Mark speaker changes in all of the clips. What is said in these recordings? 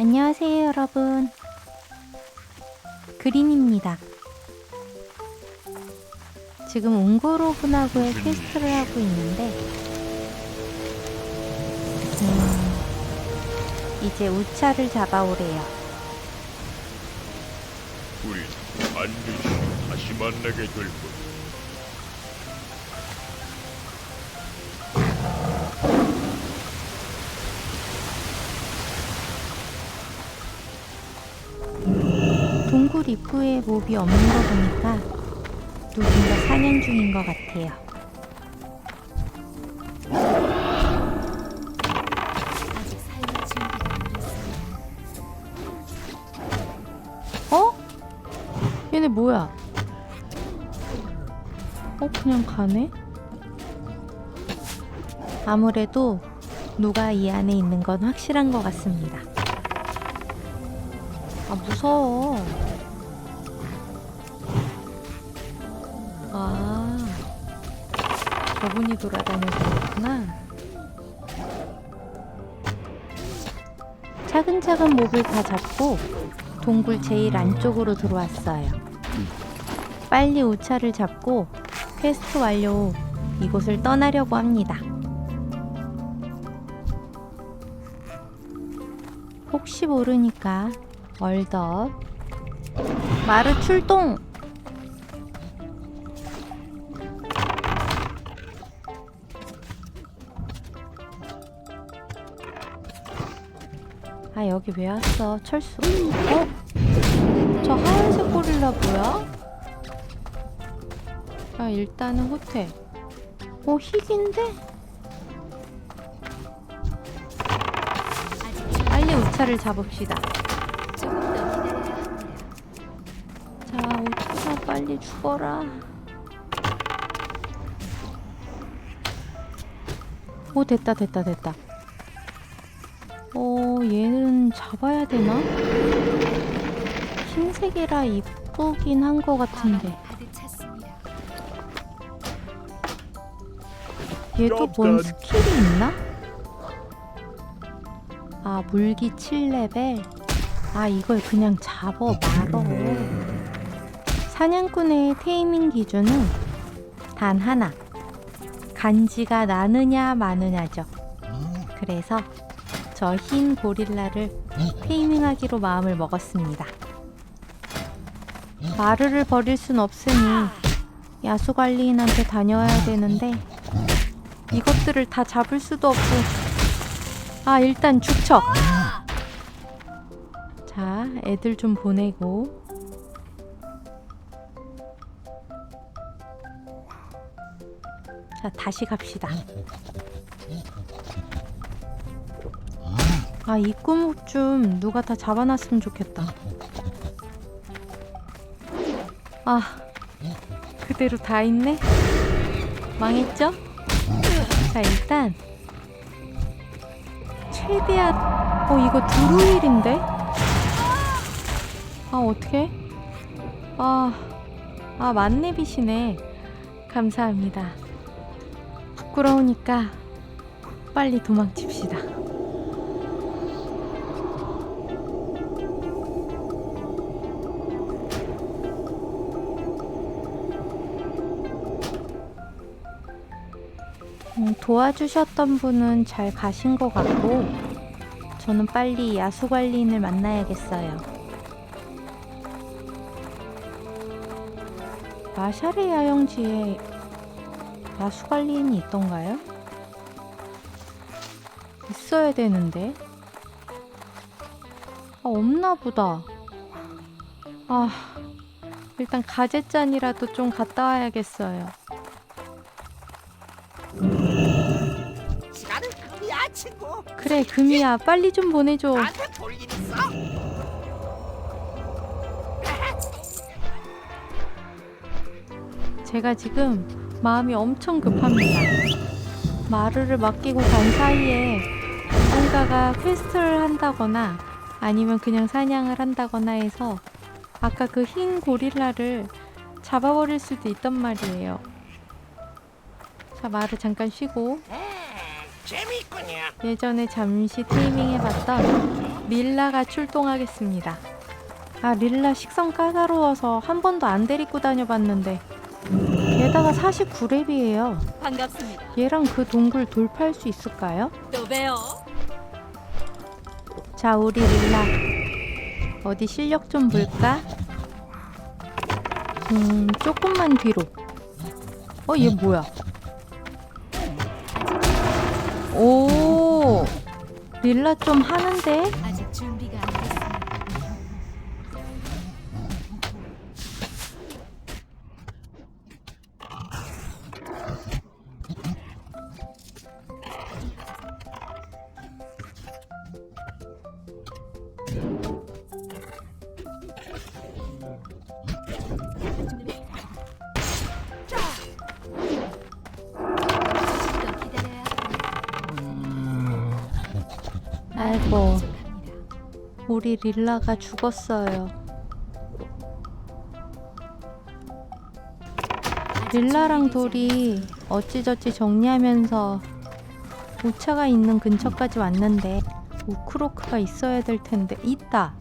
Speaker 1: 안녕하세요, 여러분. 그린입니다. 지금 옹고로 분하고의 퀘스트를 하고 있는데, 음, 이제 우차를 잡아오래요.
Speaker 2: 우리 반드시 다시 만나게 될 것.
Speaker 1: 입구에 몹이 없는 거 보니까 누군가 사냥 중인 것 같아요. 어? 얘네 뭐야? 어, 그냥 가네? 아무래도 누가 이 안에 있는 건 확실한 것 같습니다. 아, 무서워. 아, 저분이 돌아다녀서 그렇구나. 차근차근 몹을 다 잡고 동굴 제일 안쪽으로 들어왔어요. 빨리 우차를 잡고 퀘스트 완료 후 이곳을 떠나려고 합니다. 혹시 모르니까 얼덧 마르 출동! 아 여기 왜 왔어? 철수. 어? 저 하얀색 고릴라 뭐야? 아 일단은 호텔. 어 희귀인데? 빨리 우차를 잡읍시다. 자 우차 빨리 죽어라. 오 됐다 됐다 됐다. 어 얘는 잡아야 되나? 흰색이라 이쁘긴 한 것 같은데. 얘도 뭔. 스킬이 있나? 아 물기 7레벨 아 이걸 그냥 잡어 말어 사냥꾼의 테이밍 기준은 단 하나 간지가 나느냐 마느냐죠 그래서 저 흰 고릴라를 테이밍하기로 마음을 먹었습니다. 마르를 버릴 순 없으니 야수관리인한테 다녀와야 되는데 이것들을 다 잡을 수도 없고. 아 일단 축척. 자 애들 좀 보내고. 자 다시 갑시다 아 입구목 좀 누가 다 잡아놨으면 좋겠다 아 그대로 다 있네 망했죠? 자 일단 최대한 어 이거 드루일인데? 아 어떻게? 아, 아 만렙이시네. 감사합니다. 부끄러우니까 빨리 도망칩시다. 음, 도와주셨던 분은 잘 가신 것 같고 저는 빨리 야수관리인을 만나야겠어요. 마샬의 야영지에 야수관리인이 있던가요? 있어야 되는데. 아, 없나 보다. 아, 일단 가재짠이라도 좀 갔다 와야겠어요.
Speaker 3: 친구
Speaker 1: 그래, 금이야. 빨리 좀 보내줘.
Speaker 3: 나한테 볼일 있어?
Speaker 1: 제가 지금 마음이 엄청 급합니다. 마루를 맡기고 간 사이에 누군가가 퀘스트를 한다거나 아니면 그냥 사냥을 한다거나 해서 아까 그 흰 고릴라를 잡아버릴 수도 있단 말이에요. 자, 마루 잠깐 쉬고
Speaker 3: 재미있군요
Speaker 1: 예전에 잠시 테이밍 해봤던 릴라가 출동하겠습니다. 아, 릴라 식성 까다로워서 한 번도 안 데리고 다녀봤는데 게다가 49렙이에요.
Speaker 4: 반갑습니다.
Speaker 1: 얘랑 그 동굴 돌파할 수 있을까요?
Speaker 4: 또 봬요.
Speaker 1: 자, 우리 릴라 어디 실력 좀 볼까? 음, 조금만 뒤로. 어, 얘 뭐야? 오, 릴라 좀 하는데? 아이고. 우리 릴라가 죽었어요. 릴라랑 돌이 어찌저찌 정리하면서 오차가 있는 근처까지 왔는데 우크로크가 있어야 될 텐데 있다.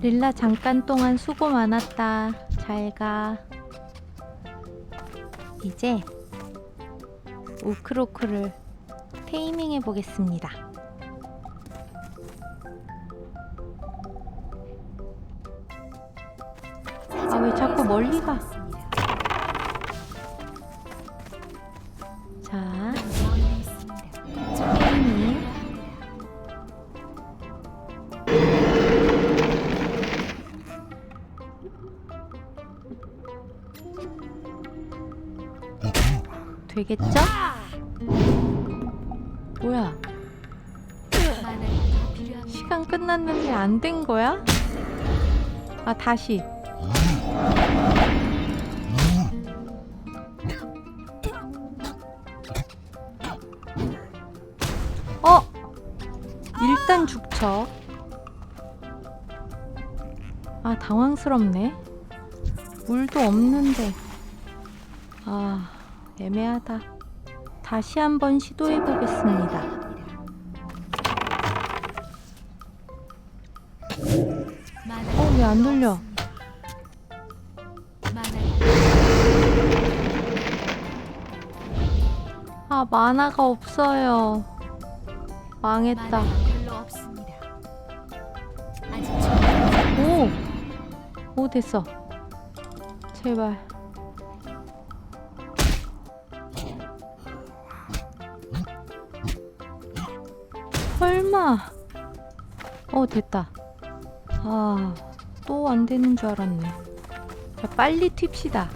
Speaker 1: 릴라 잠깐 동안 수고 많았다. 잘 가. 이제 우크로크를 테이밍해 보겠습니다. 아, 왜 자꾸 멀리 가? 자. 테이밍. 되겠죠? 뭐야? 시간 끝났는데 안 된 거야? 아 다시 어 일단 죽쳐 아 당황스럽네 물도 없는데 아 애매하다 다시 한번 시도해 보겠습니다. 어, 왜안 들려? 아, 만화가 없어요. 망했다. 오! 오, 됐어. 제발. 설마. 어, 됐다. 아, 또 안 되는 줄 알았네. 자, 빨리 튑시다.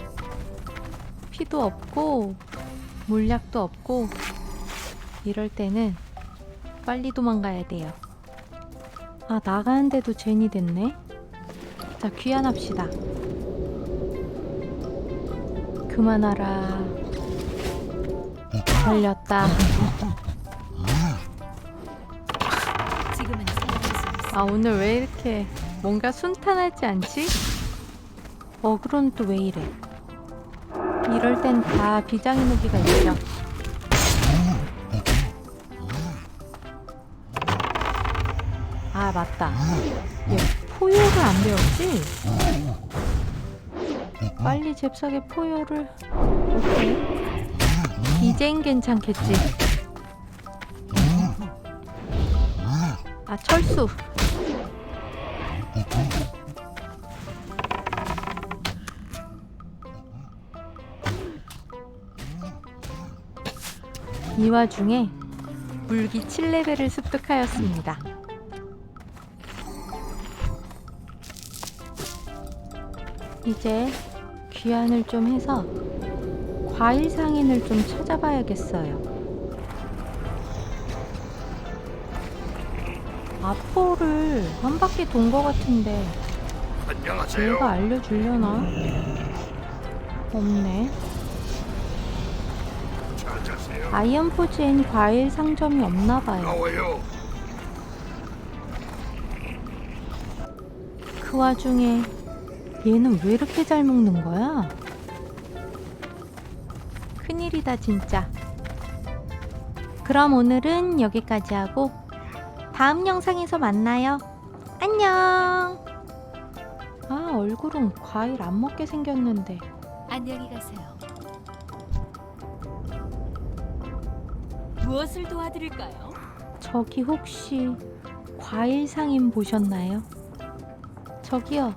Speaker 1: 피도 없고, 물약도 없고, 이럴 때는 빨리 도망가야 돼요. 아, 나가는데도 죄니 됐네. 자, 귀환합시다. 그만하라. 걸렸다.
Speaker 4: 아,
Speaker 1: 오늘 왜 이렇게 뭔가 순탄하지 않지? 어그론 또왜 이래? 이럴 땐 다 비장의 무기가 있죠. 아, 맞다. 얘 포효를 안 배웠지? 빨리 잽싸게 포효를. 오케이. 이젠 괜찮겠지. 아, 철수. 이 와중에 물기 7레벨을 습득하였습니다. 이제 귀환을 좀 해서 과일 상인을 좀 찾아봐야겠어요. 아포를 한 바퀴 돈것 같은데
Speaker 2: 안녕하세요.
Speaker 1: 얘가 알려주려나? 없네. 아이언포즈엔 과일 상점이
Speaker 2: 없나봐요.
Speaker 1: 그 와중에 얘는 왜 이렇게 잘 먹는 거야? 큰일이다 진짜. 그럼 오늘은 여기까지 하고 다음 영상에서 만나요. 안녕. 아 얼굴은 과일 안 먹게 생겼는데.
Speaker 4: 안녕히 가세요. 무엇을 도와드릴까요?
Speaker 1: 저기 혹시 과일 상인 보셨나요? 저기요